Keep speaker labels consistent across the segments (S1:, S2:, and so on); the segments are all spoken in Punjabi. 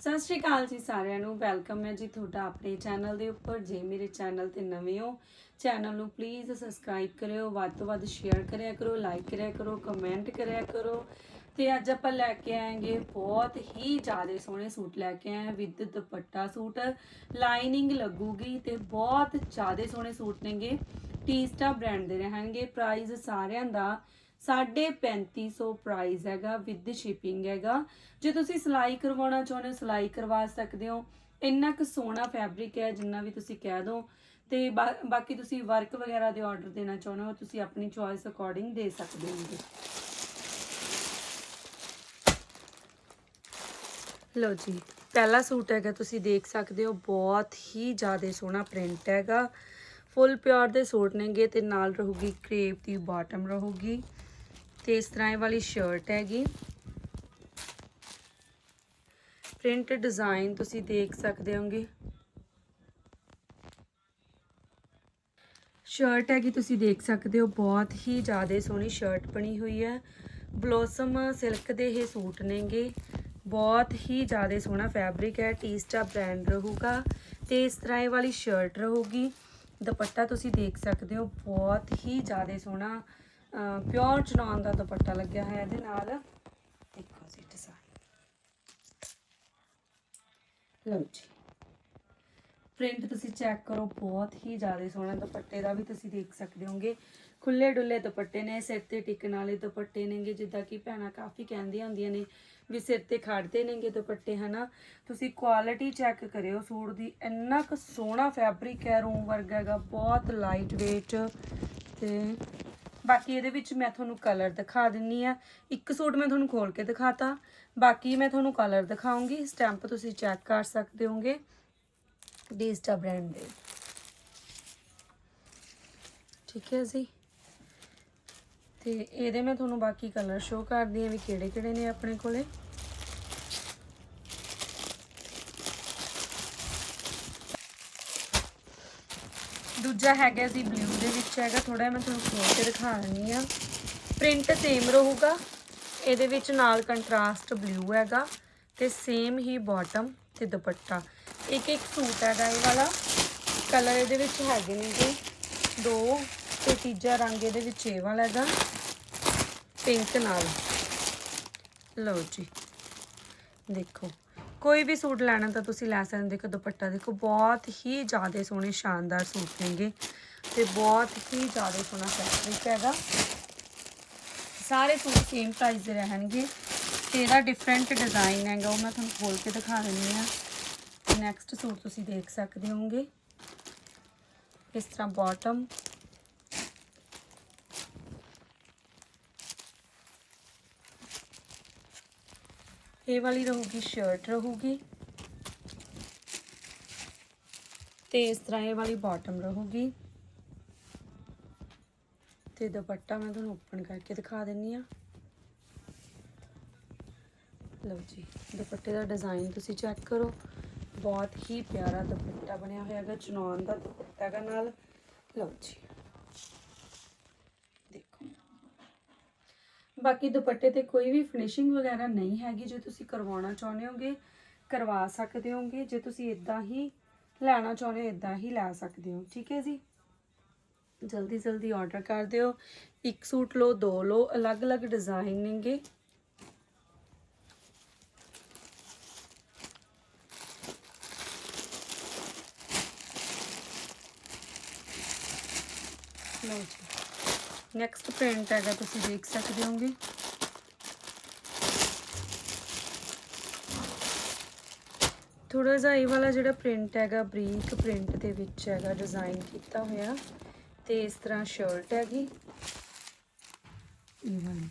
S1: ਸਤਿ ਸ਼੍ਰੀ ਅਕਾਲ ਜੀ ਸਾਰਿਆਂ ਨੂੰ, ਵੈਲਕਮ ਹੈ ਜੀ ਤੁਹਾਡਾ ਆਪਣੇ ਚੈਨਲ ਦੇ ਉੱਪਰ। ਜੇ ਮੇਰੇ ਚੈਨਲ ਤੇ ਨਵੇਂ ਹੋ, ਚੈਨਲ ਨੂੰ ਪਲੀਜ਼ ਸਬਸਕ੍ਰਾਈਬ ਕਰਿਓ, ਵੱਧ ਤੋਂ ਵੱਧ ਸ਼ੇਅਰ ਕਰਿਆ ਕਰੋ ਲਾਈਕ ਕਰਿਆ ਕਰੋ ਕਮੈਂਟ ਕਰਿਆ ਕਰੋ। ਤੇ ਅੱਜ ਆਪਾਂ ਲੈ ਕੇ ਆਏਗੇ ਬਹੁਤ ਹੀ ਜ਼ਿਆਦਾ ਸੋਹਣੇ ਸੂਟ ਲੈ ਕੇ ਆਏ ਵਿਦ ਦੁਪੱਟਾ ਸੂਟ। ਲਾਈਨਿੰਗ ਲੱਗੂਗੀ ਤੇ ਬਹੁਤ ਜ਼ਿਆਦਾ ਸੋਹਣੇ ਸੂਟ ਨੇਗੇ। ਟੀਸਟਾ ਬ੍ਰਾਂਡ ਦੇ ਰਹਿਣਗੇ। ਪ੍ਰਾਈਸ ਸਾਰਿਆਂ ਦਾ 3500 ਪ੍ਰਾਈਸ ਹੈਗਾ ਵਿਦ ਸ਼ਿਪਿੰਗ ਹੈਗਾ। ਜੇ ਤੁਸੀਂ ਸਿਲਾਈ ਕਰਵਾਉਣਾ ਚਾਹੁੰਦੇ ਹੋ, ਸਿਲਾਈ ਕਰਵਾ ਸਕਦੇ ਹੋ। ਇੰਨਾ ਕੁ ਸੋਹਣਾ ਫੈਬਰਿਕ ਹੈ, ਜਿੰਨਾ ਵੀ ਤੁਸੀਂ ਕਹਿ ਦੋ। ਤੇ ਬਾਕੀ ਤੁਸੀਂ ਵਰਕ ਵਗੈਰਾ ਦੇ ਆਰਡਰ ਦੇਣਾ ਚਾਹੁੰਦੇ ਹੋ, ਤੁਸੀਂ ਆਪਣੀ ਚੋਇਸ ਅਕੋਰਡਿੰਗ ਦੇ ਸਕਦੇ ਹੋ। ਲਓ ਜੀ, ਪਹਿਲਾ ਸੂਟ ਹੈਗਾ, ਤੁਸੀਂ ਦੇਖ ਸਕਦੇ ਹੋ, ਬਹੁਤ ਹੀ ਜ਼ਿਆਦਾ ਸੋਹਣਾ ਪ੍ਰਿੰਟ ਹੈਗਾ। ਫੁੱਲ ਪਿਓਰ ਦੇ ਸੂਟ ਨੇਗੇ ਤੇ ਨਾਲ ਰਹੂਗੀ ਕ੍ਰੇਪ ਦੀ ਬਾਟਮ ਰਹੂਗੀ। ਤੇ ਇਸ ਤਰ੍ਹਾਂ ਇਹ ਵਾਲੀ ਸ਼ਰਟ ਹੈਗੀ। ਪ੍ਰਿੰਟ ਡਿਜ਼ਾਈਨ ਤੁਸੀਂ ਦੇਖ ਸਕਦੇ ਹੋਗੇ। ਸ਼ਰਟ ਹੈਗੀ ਤੁਸੀਂ ਦੇਖ ਸਕਦੇ ਹੋ, ਬਹੁਤ ਹੀ ਜ਼ਿਆਦਾ ਸੋਹਣੀ ਸ਼ਰਟ ਬਣੀ ਹੋਈ ਹੈ। ਬਲੋਸਮ ਸਿਲਕ ਦੇ ਇਹ ਸੂਟ ਨੇਗੇ। ਬਹੁਤ ਹੀ ਜ਼ਿਆਦਾ ਸੋਹਣਾ ਫੈਬਰਿਕ ਹੈ ਟੀਸਟਾ ਬ੍ਰਾਂਡ ਰਹੂਗਾ ਤੇ ਇਸ ਤਰ੍ਹਾਂ ਇਹ ਵਾਲੀ ਸ਼ਰਟ ਰਹੂਗੀ। ਦੁਪੱਟਾ ਤੁਸੀਂ ਦੇਖ ਸਕਦੇ ਹੋ, ਬਹੁਤ ਹੀ ਜ਼ਿਆਦਾ ਸੋਹਣਾ ਪਿਓਰ ਚਨੌਨ ਦਾ ਦੁਪੱਟਾ ਲੱਗਿਆ ਹੋਇਆ ਇਹਦੇ ਨਾਲ। ਦੇਖੋ ਜੀ ਡਿਜ਼ਾਈਨ ਲਓ ਜੀ। ਪ੍ਰਿੰਟ ਤੁਸੀਂ ਚੈੱਕ ਕਰੋ, ਬਹੁਤ ਹੀ ਜ਼ਿਆਦਾ ਸੋਹਣਾ ਦੁਪੱਟੇ ਦਾ ਵੀ ਤੁਸੀਂ ਦੇਖ ਸਕਦੇ ਹੋਗੇ। ਖੁੱਲੇ ਡੁੱਲੇ ਦੁਪੱਟੇ ਨੇ, ਸਿਰ ਤੇ ਟਿਕਣ ਵਾਲੇ ਦੁਪੱਟੇ ਨੇਗੇ, ਜਿੱਦਾਂ ਕਿ ਭੈਣਾਂ ਕਾਫੀ ਕਹਿੰਦੀਆਂ ਹੁੰਦੀਆਂ ਨੇ ਵੀ ਸਿਰ ਤੇ ਖੜਦੇ ਨੇਗੇ ਦੁਪੱਟੇ, ਹਨਾ? ਤੁਸੀਂ ਕੁਆਲਿਟੀ ਚੈੱਕ ਕਰਿਓ ਸੂਟ ਦੀ। ਇੰਨਾ ਕੁ ਸੋਹਣਾ ਫੈਬਰਿਕ ਹੈ, ਰੂਮ ਵਰਗਾ ਹੈਗਾ, ਬਹੁਤ ਲਾਈਟ weight ਤੇ ਬਾਕੀ ਇਹਦੇ ਵਿੱਚ ਮੈਂ ਤੁਹਾਨੂੰ ਕਲਰ ਦਿਖਾ ਦਿੰਨੀ ਆ। ਇੱਕ ਸੂਟ ਮੈਂ ਤੁਹਾਨੂੰ ਖੋਲ ਕੇ ਦਿਖਾਤਾ। ਬਾਕੀ ਮੈਂ ਤੁਹਾਨੂੰ ਕਲਰ ਦਿਖਾਉਂਗੀ। ਸਟੈਂਪ ਤੁਸੀਂ ਚੈੱਕ ਕਰ ਸਕਦੇ ਹੋਗੇ ਡੀਸਟਾ ਬ੍ਰਾਂਡ ਦੇ। ਠੀਕ ਹੈ ਜੀ। ਤੇ ਇਹਦੇ ਮੈਂ ਤੁਹਾਨੂੰ ਬਾਕੀ ਕਲਰ ਸ਼ੋ ਕਰਦੀ ਆ ਵੀ ਕਿਹੜੇ ਕਿਹੜੇ ਨੇ ਆਪਣੇ ਕੋਲੇ। ਦੂਜਾ ਹੈਗਾ ਜੀ ਬਲੂ ਦੇ ਵਿੱਚ ਹੈਗਾ ਥੋੜਾ ਮੈਂ ਤੁਹਾਨੂੰ ਖੋਲ ਕੇ ਦਿਖਾ ਦਿੰਨੀ ਆ। ਪ੍ਰਿੰਟ ਸੇਮ ਰਹੂਗਾ, ਇਹਦੇ ਵਿੱਚ ਨਾਲ ਕੰਟਰਾਸਟ ਬਲੂ ਹੈਗਾ ਤੇ ਸੇਮ ਹੀ ਬਾਟਮ ਤੇ ਦੁਪੱਟਾ। ਇੱਕ ਇੱਕ ਸੂਟ ਹੈਗਾ ਇਹ ਵਾਲਾ। ਕਲਰ ਇਹਦੇ ਵਿੱਚ ਹੈਗੇ ਨੇ ਜੀ ਦੋ ਤੇ ਤੀਜਾ ਰੰਗ ਇਹਦੇ ਵਿੱਚ ਇਹ ਵਾਲਾ ਹੈਗਾ ਪਿੰਕ ਨਾਲ। ਲਓ ਜੀ, ਦੇਖੋ। ਕੋਈ ਵੀ ਸੂਟ ਲੈਣਾ ਤਾਂ ਤੁਸੀਂ ਲੈ ਸਕਦੇ ਹੋ ਦੇਖੋ ਦੁਪੱਟਾ ਦੇਖੋ, ਬਹੁਤ ਹੀ ਜ਼ਿਆਦਾ ਸੋਹਣੇ, ਸ਼ਾਨਦਾਰ ਸੂਟ ਨੇਗੇ ਤੇ ਬਹੁਤ ਹੀ ਜ਼ਿਆਦਾ ਸੋਹਣਾ ਫੈਬਰਿਕ ਹੈਗਾ। ਸਾਰੇ ਸੂਟ ਸੇਮ ਪ੍ਰਾਈਸ ਦੇ ਰਹਿਣਗੇ ਤੇ ਇਹਦਾ ਡਿਫਰੈਂਟ ਡਿਜ਼ਾਈਨ ਹੈਗਾ, ਉਹ ਮੈਂ ਤੁਹਾਨੂੰ ਖੋਲ ਕੇ ਦਿਖਾ ਦਿੰਦੀ ਆ ਨੈਕਸਟ ਸੂਟ ਤੁਸੀਂ ਦੇਖ ਸਕਦੇ ਹੋਗੇ ਇਸ ਤਰ੍ਹਾਂ ਬਾਟਮ ਇਹ ਵਾਲੀ ਰਹੂਗੀ ਸ਼ਰਟ ਰਹੂਗੀ। ਤੇ ਇਸ ਤਰ੍ਹਾਂ ਇਹ ਵਾਲੀ ਬਾਟਮ ਰਹੂਗੀ। ਤੇ ਦੁਪੱਟਾ ਮੈਂ ਤੁਹਾਨੂੰ ਓਪਨ ਕਰਕੇ ਦਿਖਾ ਦਿੰਨੀ ਆ। ਲਓ ਜੀ, ਦੁਪੱਟੇ ਦਾ ਡਿਜ਼ਾਈਨ ਤੁਸੀਂ ਚੈੱਕ ਕਰੋ। ਬਹੁਤ ਹੀ ਪਿਆਰਾ ਦੁਪੱਟਾ ਬਣਿਆ ਹੋਇਆ ਹੈਗਾ, ਚਨੌਨ ਦਾ ਦੁਪੱਟਾ ਹੈਗਾ ਨਾਲ। ਲਓ ਜੀ ਦੇਖੋ ਬਾਕੀ ਦੁਪੱਟੇ ਤੇ ਕੋਈ ਵੀ ਫਿਨਿਸ਼ਿੰਗ ਵਗੈਰਾ ਨਹੀਂ ਹੈਗੀ, ਜੇ ਤੁਸੀਂ ਕਰਵਾਉਣਾ ਚਾਹੁੰਦੇ ਹੋਗੇ, ਕਰਵਾ ਸਕਦੇ ਹੋਗੇ, ਜੇ ਤੁਸੀਂ ਇਦਾਂ ਹੀ ਲੈਣਾ ਚਾਹੁੰਦੇ ਹੋ ਇਦਾਂ ਹੀ ਲੈ ਸਕਦੇ ਹੋ, ਠੀਕ ਹੈ ਜੀ? ਜਲਦੀ ਜਲਦੀ ਆਰਡਰ ਕਰ ਦਿਓ। ਇੱਕ ਸੂਟ ਲਓ, ਦੋ ਲਓ, ਅਲੱਗ-ਅਲੱਗ ਡਿਜ਼ਾਈਨ ਨੇਗੇ। ਲਓ ਜੀ। ਨੈਕਸਟ ਪ੍ਰਿੰਟ ਹੈਗਾ, ਤੁਸੀਂ ਦੇਖ ਸਕਦੇ ਹੋਗੇ। ਥੋੜਾ ਜਿਹਾ ਇਹ ਵਾਲਾ ਜਿਹੜਾ ਪ੍ਰਿੰਟ ਹੈਗਾ, ਬਰੀਕ ਪ੍ਰਿੰਟ ਦੇ ਵਿੱਚ ਹੈਗਾ ਡਿਜ਼ਾਈਨ ਕੀਤਾ ਹੋਇਆ। ਤੇ ਇਸ ਤਰ੍ਹਾਂ ਸ਼ਰਟ ਹੈਗੀ। ਇਹ ਵਾਲੀ।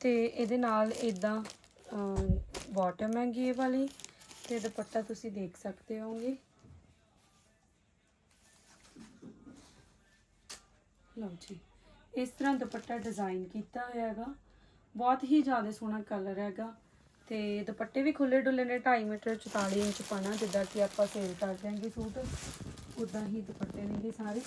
S1: ਤੇ ਇਹਦੇ ਨਾਲ ਇਦਾਂ ਬਾਟਮ ਹੈਗੀ ਇਹ ਵਾਲੀ। ਤੇ ਦੁਪੱਟਾ ਤੁਸੀਂ ਦੇਖ ਸਕਦੇ ਹੋਗੇ। ਲਓ ਜੀ, ਇਸ ਤਰ੍ਹਾਂ ਦੁਪੱਟਾ ਡਿਜ਼ਾਈਨ ਕੀਤਾ ਹੋਇਆ ਹੈਗਾ। ਬਹੁਤ ਹੀ ਜ਼ਿਆਦਾ ਸੋਹਣਾ ਕਲਰ ਹੈਗਾ ਤੇ ਦੁਪੱਟੇ ਵੀ ਖੁੱਲੇ ਡੁੱਲੇ ਨੇ 2.5 ਮੀਟਰ 44 ਇੰਚ ਪਾਣਾ ਜਿੱਦਾਂ ਕਿ ਆਪਾਂ ਸੇਲ ਕਰ ਦਿਆਂਗੇ ਸੂਟ। ਉਦਾਂ ਹੀ ਦੁਪੱਟੇ ਨੇਗੇ ਸਾਰੇ।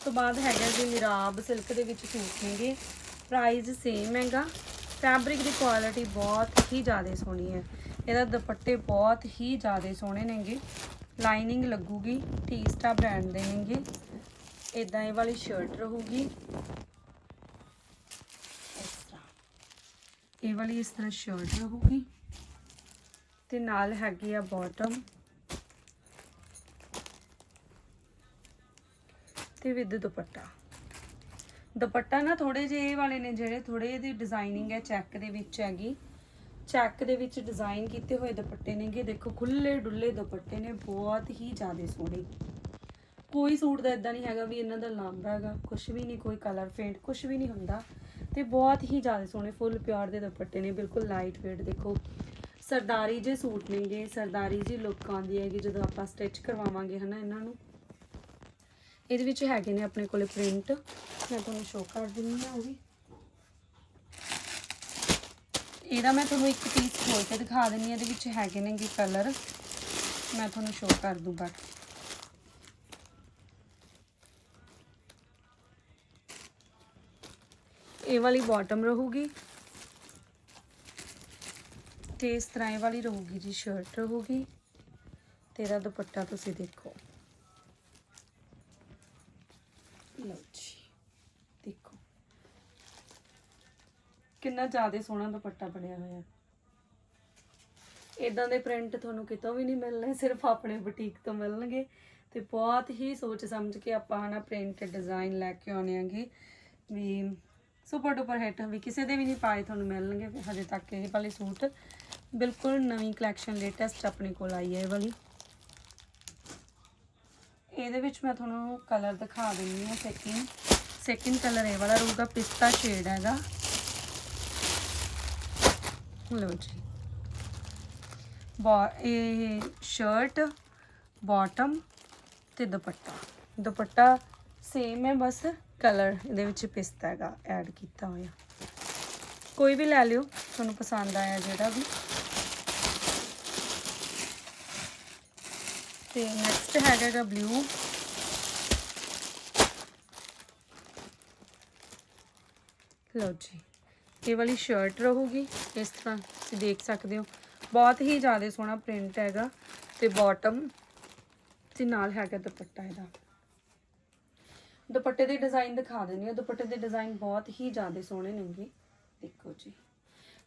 S1: ਤੋਂ ਬਾਅਦ ਹੈਗਾ ਜੀ ਨਿਰਾਬ ਸਿਲਕ ਦੇ ਵਿੱਚ ਸੂਟ ਨੇਗੇ ਪ੍ਰਾਈਸ ਸੇਮ ਹੈਗਾ। ਫੈਬਰਿਕ ਦੀ ਕੁਆਲਿਟੀ ਬਹੁਤ ਹੀ ਜ਼ਿਆਦਾ ਸੋਹਣੀ ਹੈ। ਇਹਦਾ ਦੁਪੱਟੇ ਬਹੁਤ ਹੀ ਜ਼ਿਆਦਾ ਸੋਹਣੇ ਨੇਗੇ। ਲਾਈਨਿੰਗ ਲੱਗੂਗੀ ਟੀਸਟਾ ਬ੍ਰਾਂਡ ਦੇ ਨੇਗੇ। ਇਦਾਂ ਇਹ ਵਾਲੀ ਸ਼ਰਟ ਰਹੂਗੀ। ਇਸ ਤਰ੍ਹਾਂ ਇਹ ਵਾਲੀ ਇਸ ਤਰ੍ਹਾਂ ਸ਼ਰਟ ਰਹੂਗੀ। ਤੇ ਨਾਲ ਹੈਗੀ ਆ ਬਾਟਮ ਤੇ ਵਿਦ ਦੁਪੱਟਾ। ਦੁਪੱਟਾ ਨਾ ਥੋੜੇ ਜਿਹੇ ਇਹ ਵਾਲੇ ਨੇ ਜਿਹੜੇ ਥੋੜੇ ਇਹਦੀ ਡਿਜ਼ਾਈਨਿੰਗ ਹੈ ਚੈੱਕ ਦੇ ਵਿੱਚ ਹੈਗੀ। ਚੈੱਕ ਦੇ ਵਿੱਚ ਡਿਜ਼ਾਈਨ ਕੀਤੇ ਹੋਏ ਦੁਪੱਟੇ ਨੇਗੇ। ਦੇਖੋ ਖੁੱਲੇ ਡੁੱਲੇ ਦੁਪੱਟੇ ਨੇ, ਬਹੁਤ ਹੀ ਜ਼ਿਆਦਾ ਸੋਹਣੇ। ਕੋਈ ਸੂਟ ਦਾ ਇਦਾਂ ਨਹੀਂ ਹੈਗਾ ਵੀ ਇਹਨਾਂ ਦਾ ਲਾਂਬਾ ਹੈਗਾ। ਕੁਝ ਵੀ ਨਹੀਂ, ਕੋਈ ਕਲਰ ਫੇਂਟ ਕੁਝ ਵੀ ਨਹੀਂ ਹੁੰਦਾ। ਤੇ ਬਹੁਤ ਹੀ ਜ਼ਿਆਦਾ ਸੋਹਣੇ ਫੁੱਲ ਪਿਓਰ ਦੇ ਦੁਪੱਟੇ ਨੇ, ਬਿਲਕੁਲ ਲਾਈਟ ਵੇਟ ਦੇਖੋ। ਸਰਦਾਰੀ ਜੇ ਸੂਟ ਨੇਗੇ, ਸਰਦਾਰੀ ਜੀ ਲੁੱਕ ਆਉਂਦੀ ਹੈਗੀ ਜਦੋਂ ਆਪਾਂ ਸਟਿਚ ਕਰਵਾਵਾਂਗੇ, ਹਨਾ, ਇਹਨਾਂ ਨੂੰ। ਇਹਦੇ ਵਿੱਚ ਹੈਗੇ ਨੇ ਆਪਣੇ ਕੋਲੇ ਪ੍ਰਿੰਟ। ਮੈਂ ਤੁਹਾਨੂੰ ਸ਼ੋਅ ਕਰ ਦਿੰਦੀ ਹਾਂ ਉਹ ਵੀ। ਇਹਦਾ ਮੈਂ ਤੁਹਾਨੂੰ ਇੱਕ ਪੀਸ ਖੋਲ ਕੇ ਦਿਖਾ ਦਿੰਦੀ ਹਾਂ, ਇਹਦੇ ਵਿੱਚ ਹੈਗੇ ਨੇ ਨੇਗੇ ਕਲਰ ਮੈਂ ਤੁਹਾਨੂੰ ਸ਼ੋਅ ਕਰ ਦੂੰ ਬਟ ਇਹ ਵਾਲੀ ਬਾਟਮ ਰਹੂਗੀ। ਤੇ ਇਸ ਤਰ੍ਹਾਂ ਇਹ ਵਾਲੀ ਰਹੂਗੀ ਜੀ ਸ਼ਰਟ ਰਹੂਗੀ। ਤੇ ਇਹਦਾ ਦੁਪੱਟਾ ਤੁਸੀਂ ਦੇਖੋ। ਲਓ ਜੀ, ਦੇਖੋ। ਕਿੰਨਾ ਜ਼ਿਆਦਾ ਸੋਹਣਾ ਦੁਪੱਟਾ ਬਣਿਆ ਹੋਇਆ ਇਦਾਂ ਦੇ ਪ੍ਰਿੰਟ ਤੁਹਾਨੂੰ ਕਿਤੋਂ ਵੀ ਨਹੀਂ ਮਿਲਣੇ, ਸਿਰਫ ਆਪਣੇ ਬੁਟੀਕ ਤੋਂ ਮਿਲਣਗੇ। ਤੇ ਬਹੁਤ ਹੀ ਸੋਚ ਸਮਝ ਕੇ ਆਪਾਂ ਹਨਾ ਪ੍ਰਿੰਟ ਡਿਜ਼ਾਈਨ ਲੈ ਕੇ ਆਉਣੇ ਆਂਗੇ ਵੀ ਸੁਪਰ ਡੁਪਰ ਹਿੱਟ ਵੀ ਕਿਸੇ ਦੇ ਵੀ ਨਹੀਂ ਪਾਏ ਤੁਹਾਨੂੰ ਮਿਲਣਗੇ ਹਜੇ ਤੱਕ ਇਹ ਵਾਲੇ ਸੂਟ। ਬਿਲਕੁਲ ਨਵੀਂ ਕਲੈਕਸ਼ਨ ਲੇਟੈਸਟ ਆਪਣੇ ਕੋਲ ਆਈ ਹੈ ਇਹ ਵਾਲੀ। ਇਹਦੇ ਵਿੱਚ ਮੈਂ ਤੁਹਾਨੂੰ ਕਲਰ ਦਿਖਾ ਦਿੰਦੀ ਹਾਂ ਸੈਕਿੰਡ ਸੈਕਿੰਡ ਕਲਰ ਇਹ ਵਾਲਾ ਰਹੂਗਾ ਪਿਸਤਾ ਸ਼ੇਡ ਹੈਗਾ। ਲਓ ਜੀ। ਬਾ ਇਹ ਸ਼ਰਟ ਬਾਟਮ ਤੇ ਦੁਪੱਟਾ। ਦੁਪੱਟਾ ਸੇਮ ਹੈ, ਬਸ ਕਲਰ ਇਹਦੇ ਵਿੱਚ ਪਿਸਤਾ ਹੈਗਾ ਐਡ ਕੀਤਾ ਹੋਇਆ। ਕੋਈ ਵੀ ਲੈ ਲਿਓ, ਤੁਹਾਨੂੰ ਪਸੰਦ ਆਇਆ ਜਿਹੜਾ ਵੀ। ਤੇ ਨੈਕਸਟ ਹੈਗਾ ਬਲੂ ਲਓ ਜੀ, ਇਹ ਵਾਲੀ ਸ਼ਰਟ ਰਹੂਗੀ, ਇਸ ਤਰ੍ਹਾਂ ਤੁਸੀਂ ਦੇਖ ਸਕਦੇ ਹੋ। ਬਹੁਤ ਹੀ ਜ਼ਿਆਦਾ ਸੋਹਣਾ ਪ੍ਰਿੰਟ ਹੈਗਾ ਤੇ ਬਾਟਮ ਤੇ ਨਾਲ ਹੈਗਾ ਦੁਪੱਟਾ ਇਹਦਾ। ਦੁਪੱਟੇ ਦੇ ਡਿਜ਼ਾਈਨ ਦਿਖਾ ਦਿੰਦੀ ਹਾਂ। ਦੁਪੱਟੇ ਦੇ ਡਿਜ਼ਾਈਨ ਬਹੁਤ ਹੀ ਜ਼ਿਆਦਾ ਸੋਹਣੇ ਨੇਗੇ ਦੇਖੋ ਜੀ।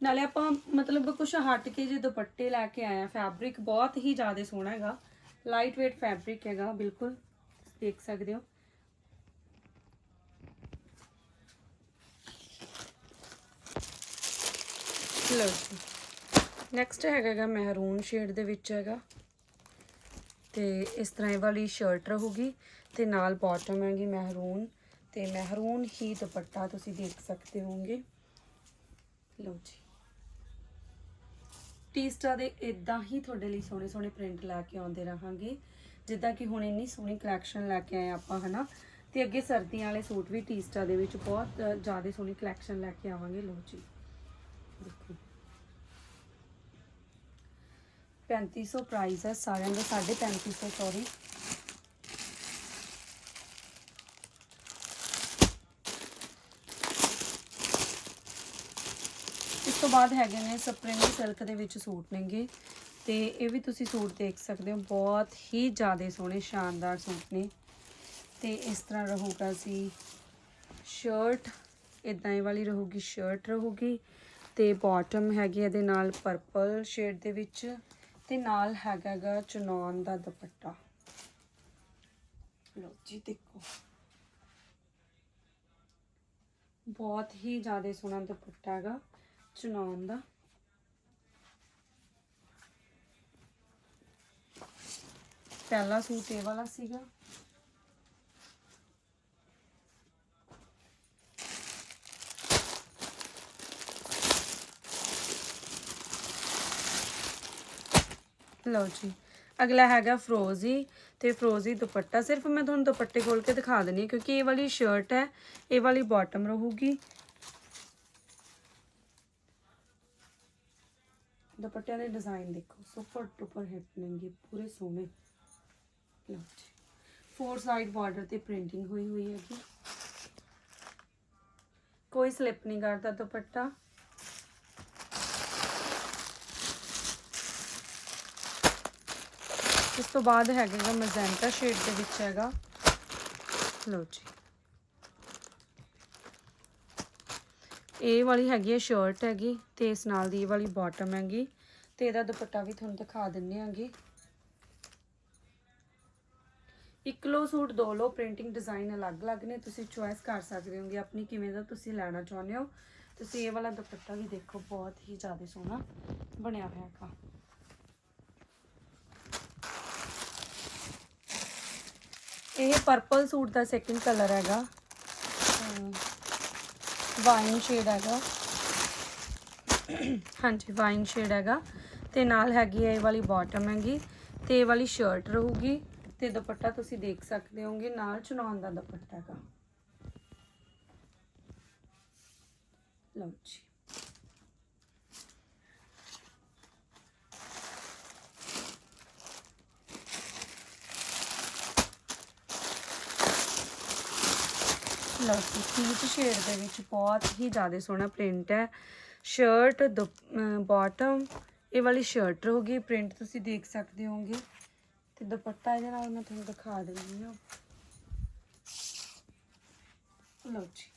S1: ਨਾਲੇ ਆਪਾਂ ਮਤਲਬ ਕੁਝ ਹਟ ਕੇ ਜੇ ਦੁਪੱਟੇ ਲੈ ਕੇ ਆਏ ਆ ਫੈਬਰਿਕ ਬਹੁਤ ਹੀ ਜ਼ਿਆਦਾ ਸੋਹਣਾ ਹੈਗਾ। ਲਾਈਟ weight ਫੈਬਰਿਕ ਹੈਗਾ, ਬਿਲਕੁਲ। ਦੇਖ ਸਕਦੇ ਹੋ। ਲਓ ਜੀ। ਨੈਕਸਟ ਹੈਗਾ ਮਹਿਰੂਨ ਸ਼ੇਡ ਦੇ ਵਿੱਚ ਹੈਗਾ। ਤੇ ਇਸ ਤਰ੍ਹਾਂ ਇਹ ਵਾਲੀ ਸ਼ਰਟ ਰਹੂਗੀ। ਤੇ ਨਾਲ ਬਾਟਮ ਹੈਗੀ ਮਹਿਰੂਨ ਤੇ ਮਹਿਰੂਨ ਹੀ ਦੁਪੱਟਾ ਤੁਸੀਂ ਦੇਖ ਸਕਦੇ ਹੋਗੇ ਲਓ ਜੀ। ਟੀਸਟਾ ਦੇ ਇਦਾਂ ਹੀ ਤੁਹਾਡੇ ਲਈ ਸੋਹਣੇ ਸੋਹਣੇ ਪ੍ਰਿੰਟ ਲੈ ਕੇ ਆਉਂਦੇ ਰਹਾਂਗੇ। ਜਿੱਦਾਂ ਕਿ ਹੁਣ ਇੰਨੀ ਸੋਹਣੀ ਕਲੈਕਸ਼ਨ ਲੈ ਕੇ ਆਏ ਆਪਾਂ, ਹਨਾ? ਤੇ ਅੱਗੇ ਸਰਦੀਆਂ ਵਾਲੇ ਸੂਟ ਵੀ ਟੀਸਟਾ ਦੇ ਵਿੱਚ ਬਹੁਤ ਜ਼ਿਆਦਾ ਸੋਹਣੀ ਕਲੈਕਸ਼ਨ ਲੈ ਕੇ ਆਵਾਂਗੇ। ਲੋ ਜੀ। ਦੇਖੋ। 3500 ਪ੍ਰਾਈਸ ਹੈ, ਸਾਰਿਆਂ ਦਾ 3550 ਸੌਰੀ ਬਾਅਦ ਹੈਗੇ ਨੇ ਸਪਰਿੰਗ ਸਿਲਕ ਦੇ ਵਿੱਚ ਸੂਟ ਨੇਗੇ। ਤੇ ਇਹ ਵੀ ਤੁਸੀਂ ਸੂਟ ਦੇਖ ਸਕਦੇ ਹੋ, ਬਹੁਤ ਹੀ ਜ਼ਿਆਦਾ ਸੋਹਣੇ, ਸ਼ਾਨਦਾਰ ਸੂਟ ਨੇ। ਤੇ ਇਸ ਤਰ੍ਹਾਂ ਰਹੂਗਾ ਸੀ ਸ਼ਰਟ ਇਦਾਂ ਹੀ ਵਾਲੀ ਰਹੂਗੀ ਸ਼ਰਟ ਰਹੂਗੀ। ਤੇ ਬਾਟਮ ਹੈਗੀ ਇਹਦੇ ਨਾਲ ਪਰਪਲ ਸ਼ੇਡ ਦੇ ਵਿੱਚ। ਤੇ ਨਾਲ ਹੈਗਾਗਾ ਚੁਨੌਨ ਦਾ ਦੁਪੱਟਾ। ਲਓ ਜੀ, ਦੇਖੋ। ਬਹੁਤ ਹੀ ਜ਼ਿਆਦਾ ਸੋਹਣਾ ਦੁਪੱਟਾ ਹੈਗਾ। ਚੁਨੌਨ ਦਾ ਪਹਿਲਾ ਸੂਟ ਇਹ ਵਾਲਾ ਸੀਗਾ। ਲਓ ਜੀ, ਅਗਲਾ ਹੈਗਾ ਫਰੋਜ਼ੀ, ਤੇ ਫਰੋਜ਼ੀ ਦੁਪੱਟਾ। ਸਿਰਫ ਮੈਂ ਤੁਹਾਨੂੰ ਦੁਪੱਟੇ ਖੋਲ ਕੇ ਦਿਖਾ ਦਿੰਨੀ ਹਾਂ, ਕਿਉਂਕਿ ਇਹ ਵਾਲੀ ਸ਼ਰਟ ਹੈ, ਇਹ ਵਾਲੀ ਬਾਟਮ ਰਹੂਗੀ। ਦੁਪੱਟਿਆਂ ਦੇ ਡਿਜ਼ਾਈਨ ਦੇਖੋ ਸੁਪਰ ਟੁਪਰ ਹਿੱਟ ਨੇਗੇ ਪੂਰੇ ਸੋਹਣੇ ਲਓ ਜੀ ਫੋਰ ਸਾਈਡ ਬਾਰਡਰ ਤੇ ਪ੍ਰਿੰਟਿੰਗ ਹੋਈ ਹੋਈ ਹੈਗੀ ਕੋਈ ਸਲਿਪ ਨਹੀਂ ਕਰਦਾ ਦੁਪੱਟਾ ਇਸ ਤੋਂ ਬਾਅਦ ਹੈਗਾ ਮੈਜੈਂਟਾ ਸ਼ੇਡ ਦੇ ਵਿੱਚ ਹੈਗਾ ਲਓ ਜੀ ਇਹ ਵਾਲੀ ਹੈਗੀ ਹੈ ਸ਼ਰਟ ਹੈਗੀ ਤੇ ਇਸ ਨਾਲ ਦੀ ਇਹ ਵਾਲੀ ਬਾਟਮ ਹੈਗੀ ਤੇ ਇਹਦਾ ਦੁਪੱਟਾ ਵੀ ਤੁਹਾਨੂੰ ਦਿਖਾ ਦਿੰਨੇ ਆਂਗੇ। ਇੱਕ ਲੋ ਸੂਟ, ਦੋ ਲੋ ਪ੍ਰਿੰਟਿੰਗ ਡਿਜ਼ਾਈਨ ਅਲੱਗ-ਅਲੱਗ ਨੇ, ਤੁਸੀਂ ਚੁਆਇਸ ਕਰ ਸਕਦੇ ਹੋਗੇ ਆਪਣੀ ਕਿਵੇਂ ਦਾ ਤੁਸੀਂ ਲੈਣਾ ਚਾਹੁੰਦੇ ਹੋ। ਤੁਸੀਂ ਇਹ ਵਾਲਾ ਦੁਪੱਟਾ ਵੀ ਦੇਖੋ, ਬਹੁਤ ਹੀ ਜ਼ਿਆਦਾ ਸੋਹਣਾ ਬਣਿਆ ਹੋਇਆ ਹੈਗਾ। ਇਹ ਪਰਪਲ ਸੂਟ ਦਾ ਸੈਕਿੰਡ ਕਲਰ ਹੈਗਾ। ਵਾਈਨ ਸ਼ੇਡ ਹੈਗਾ। ਹਾਂਜੀ ਵਾਈਨ ਸ਼ੇਡ ਹੈਗਾ। ਤੇ ਨਾਲ ਹੈਗੀ ਹੈ ਇਹ ਵਾਲੀ ਬਾਟਮ ਹੈਗੀ। ਤੇ ਇਹ ਵਾਲੀ ਸ਼ਰਟ ਰਹੂਗੀ। ਤੇ ਦੁਪੱਟਾ ਤੁਸੀਂ ਦੇਖ ਸਕਦੇ ਹੋਗੇ, ਨਾਲ ਚੁਣਾਉਣ ਦਾ ਦੁਪੱਟਾ ਹੈਗਾ। ਲਓ ਜੀ। ਲਓ ਜੀ ਪੀਚ ਸ਼ੇਡ ਦੇ ਵਿੱਚ ਬਹੁਤ ਹੀ ਜ਼ਿਆਦਾ ਸੋਹਣਾ ਪ੍ਰਿੰਟ ਹੈ। ਸ਼ਰਟ ਬਾਟਮ ਇਹ ਵਾਲੀ ਸ਼ਰਟ ਰਹੂਗੀ ਪ੍ਰਿੰਟ ਤੁਸੀਂ ਦੇਖ ਸਕਦੇ ਹੋਗੇ ਤੇ ਦੁਪੱਟਾ ਇਹਦੇ ਨਾਲ ਮੈਂ ਤੁਹਾਨੂੰ ਦਿਖਾ ਦਿੰਦੀ ਹਾਂ। ਲਓ ਜੀ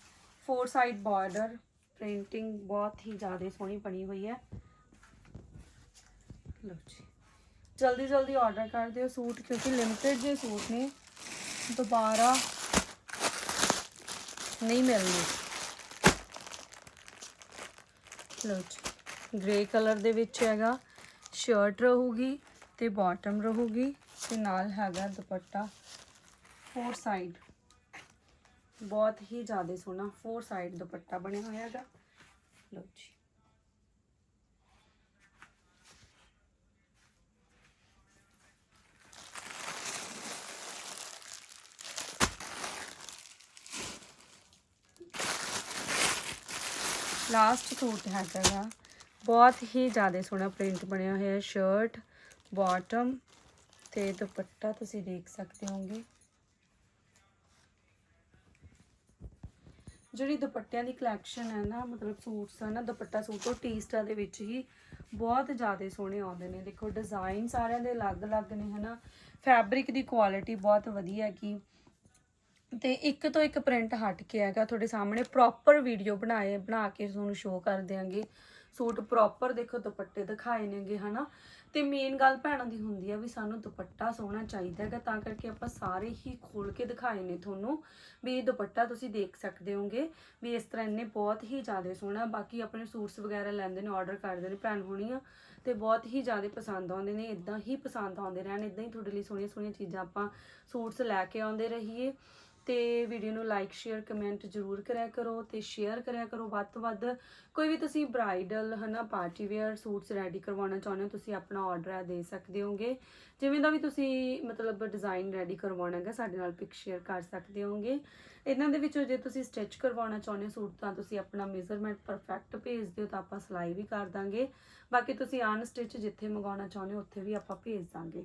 S1: ਫੋਰ ਸਾਈਡ ਬਾਰਡਰ ਪ੍ਰਿੰਟਿੰਗ ਬਹੁਤ ਹੀ ਜ਼ਿਆਦਾ ਸੋਹਣੀ ਬਣੀ ਹੋਈ ਹੈ। ਲਓ ਜੀ ਜਲਦੀ ਜਲਦੀ ਆਰਡਰ ਕਰ ਦਿਓ ਸੂਟ, ਕਿਉਂਕਿ ਲਿਮਟਿਡ ਜੇ ਸੂਟ ਨੇ। ਦੁਬਾਰਾ ਨਹੀਂ ਮਿਲਣੇ ਲਓ ਜੀ ਗ੍ਰੇ ਕਲਰ ਦੇ ਵਿੱਚ ਹੈਗਾ ਸ਼ਰਟ ਰਹੂਗੀ ਤੇ ਬਾਟਮ ਰਹੂਗੀ ਤੇ ਨਾਲ ਹੈਗਾ ਦੁਪੱਟਾ ਫੋਰ ਸਾਈਡ ਬਹੁਤ ਹੀ ਜ਼ਿਆਦਾ ਸੋਹਣਾ ਫੋਰ ਸਾਈਡ ਦੁਪੱਟਾ ਬਣਿਆ ਹੋਇਆ ਹੈਗਾ। ਲਓ ਜੀ। ਲਾਸਟ ਸੂਟ ਹੈਗਾ। ਗਾ ਬਹੁਤ ਹੀ ਜ਼ਿਆਦਾ ਸੋਹਣਾ ਪ੍ਰਿੰਟ ਬਣਿਆ ਹੋਇਆ ਸ਼ਰਟ ਬਾਟਮ ਤੇ ਦੁਪੱਟਾ ਤੁਸੀਂ ਦੇਖ ਸਕਦੇ ਹੋਗੇ ਜਿਹੜੀ ਦੁਪੱਟਿਆਂ ਦੀ ਕਲੈਕਸ਼ਨ ਹੈ ਨਾ, ਮਤਲਬ ਸੂਟਸ ਆ ਨਾ, ਦੁਪੱਟਾ ਸੂਟ, ਉਹ ਟੀਸਟਾ ਦੇ ਵਿੱਚ ਹੀ ਬਹੁਤ ਜ਼ਿਆਦਾ ਸੋਹਣੇ ਆਉਂਦੇ ਨੇ। ਦੇਖੋ ਡਿਜ਼ਾਈਨ ਸਾਰਿਆਂ ਦੇ ਅਲੱਗ-ਅਲੱਗ ਨੇ, ਹਨਾ। ਫੈਬਰਿਕ ਦੀ ਕੁਆਲਿਟੀ ਬਹੁਤ ਵਧੀਆ ਕੀ ਤੇ ਇੱਕ ਤੋਂ ਇੱਕ ਪ੍ਰਿੰਟ ਹਟ ਕੇ ਹੈਗਾ ਤੁਹਾਡੇ ਸਾਹਮਣੇ ਪ੍ਰੋਪਰ ਵੀਡੀਓ ਬਣਾਏ, ਬਣਾ ਕੇ ਤੁਹਾਨੂੰ ਸ਼ੋਅ ਕਰ ਦਿਆਂਗੇ। ਸੂਟ ਪ੍ਰੋਪਰ ਦੇਖੋ ਦੁਪੱਟੇ ਦਿਖਾਏ ਨੇਗੇ, ਹਨਾ? ਤੇ ਮੇਨ ਗੱਲ ਭੈਣਾਂ ਦੀ ਹੁੰਦੀ ਆ ਵੀ ਸਾਨੂੰ ਦੁਪੱਟਾ ਸੋਹਣਾ ਚਾਹੀਦਾ ਹੈਗਾ, ਤਾਂ ਕਰਕੇ ਆਪਾਂ ਸਾਰੇ ਹੀ ਖੋਲ ਕੇ ਦਿਖਾਏ ਨੇ ਤੁਹਾਨੂੰ ਵੀ ਇਹ ਦੁਪੱਟਾ ਤੁਸੀਂ ਦੇਖ ਸਕਦੇ ਹੋਗੇ ਵੀ ਇਸ ਤਰ੍ਹਾਂ ਇਹਨੇ ਬਹੁਤ ਹੀ ਜ਼ਿਆਦਾ ਸੋਹਣਾ। ਬਾਕੀ ਆਪਣੇ ਸੂਟਸ ਵਗੈਰਾ ਲੈਂਦੇ ਨੇ ਆਰਡਰ ਕਰਦੇ ਨੇ ਭੈਣ ਹੋਣੀਆਂ ਤੇ ਬਹੁਤ ਹੀ ਜ਼ਿਆਦਾ ਪਸੰਦ ਆਉਂਦੇ ਨੇ ਇਦਾਂ ਹੀ ਪਸੰਦ ਆਉਂਦੇ ਰਹਿਣ ਇਦਾਂ ਹੀ ਤੁਹਾਡੇ ਲਈ ਸੋਹਣੀਆਂ ਸੋਹਣੀਆਂ ਚੀਜ਼ਾਂ ਆਪਾਂ ਸੂਟਸ ਲੈ ਕੇ ਆਉਂਦੇ ਰਹੀਏ। ਤੇ ਵੀਡੀਓ ਨੂੰ ਲਾਈਕ ਸ਼ੇਅਰ ਕਮੈਂਟ ਜ਼ਰੂਰ ਕਰਿਆ ਕਰੋ ਤੇ ਸ਼ੇਅਰ ਕਰਿਆ ਕਰੋ। ਵੱਧ ਤੋਂ ਵੱਧ ਕੋਈ ਵੀ ਤੁਸੀਂ ਬ੍ਰਾਈਡਲ ਹਨਾ ਪਾਰਟੀ ਵੇਅਰ ਸੂਟਸ ਰੈਡੀ ਕਰਵਾਉਣਾ ਚਾਹੁੰਦੇ ਹੋ, ਤੁਸੀਂ ਆਪਣਾ ਆਰਡਰ ਦੇ ਸਕਦੇ ਹੋਗੇ। ਜਿਵੇਂ ਦਾ ਵੀ ਤੁਸੀਂ ਮਤਲਬ ਡਿਜ਼ਾਈਨ ਰੈਡੀ ਕਰਵਾਉਣਾ ਹੈਗਾ, ਸਾਡੇ ਨਾਲ ਪਿਕ ਸ਼ੇਅਰ ਕਰ ਸਕਦੇ ਹੋਗੇ। ਇਹਨਾਂ ਦੇ ਵਿੱਚੋਂ ਜੇ ਤੁਸੀਂ ਸਟਿਚ ਕਰਵਾਉਣਾ ਚਾਹੁੰਦੇ ਹੋ ਸੂਟ, ਤਾਂ ਤੁਸੀਂ ਆਪਣਾ ਮੇਜ਼ਰਮੈਂਟ ਪਰਫੈਕਟ ਭੇਜ ਦਿਓ, ਤਾਂ ਆਪਾਂ ਸਿਲਾਈ ਵੀ ਕਰ ਦਾਂਗੇ। ਬਾਕੀ ਤੁਸੀਂ ਅਨਸਟਿਚ ਜਿੱਥੇ ਮੰਗਾਉਣਾ ਚਾਹੁੰਦੇ ਹੋ, ਉੱਥੇ ਵੀ ਆਪਾਂ ਭੇਜ ਦਾਂਗੇ।